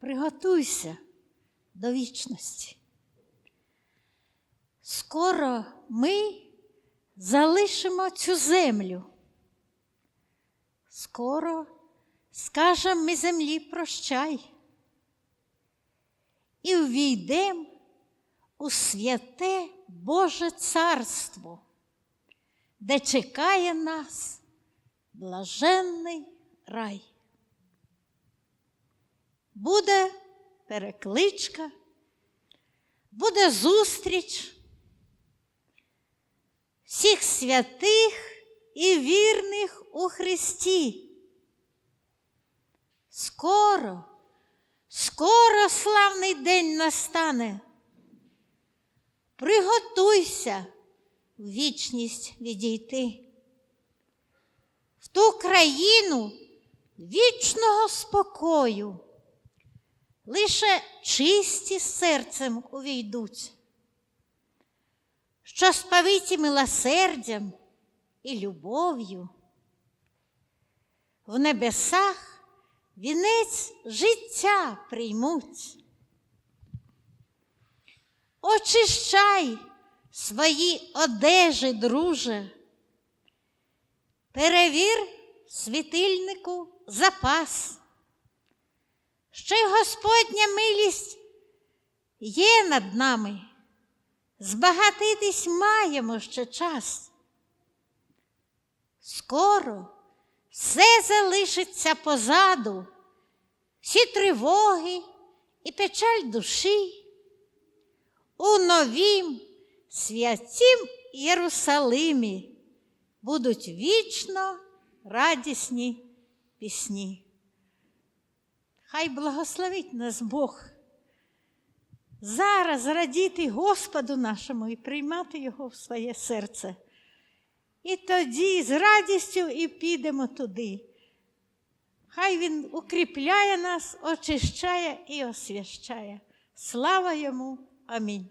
Приготуйся до вічності. Скоро ми залишимо цю землю. Скоро скажемо ми землі прощай. І ввійдем у святе Боже Царство, де чекає нас блаженний рай. Буде перекличка, буде зустріч всіх святих і вірних у Христі. Скоро, скоро славний день настане. Приготуйся в вічність відійти. В ту країну вічного спокою. Лише чисті серцем увійдуть, що сповиті милосердям і любов'ю. В небесах вінець життя приймуть. Очищай свої одежі, друже. Перевір світильнику запас. Що й Господня милість є над нами. Збагатитись маємо ще час. Скоро все залишиться позаду, всі тривоги і печаль душі. У новім святім Єрусалимі будуть вічно радісні пісні. Хай благословить нас Бог. Зараз радіти Господу нашому і приймати Його в своє серце. І тоді з радістю і підемо туди. Хай Він укріпляє нас, очищає і освящає. Слава йому! Амінь.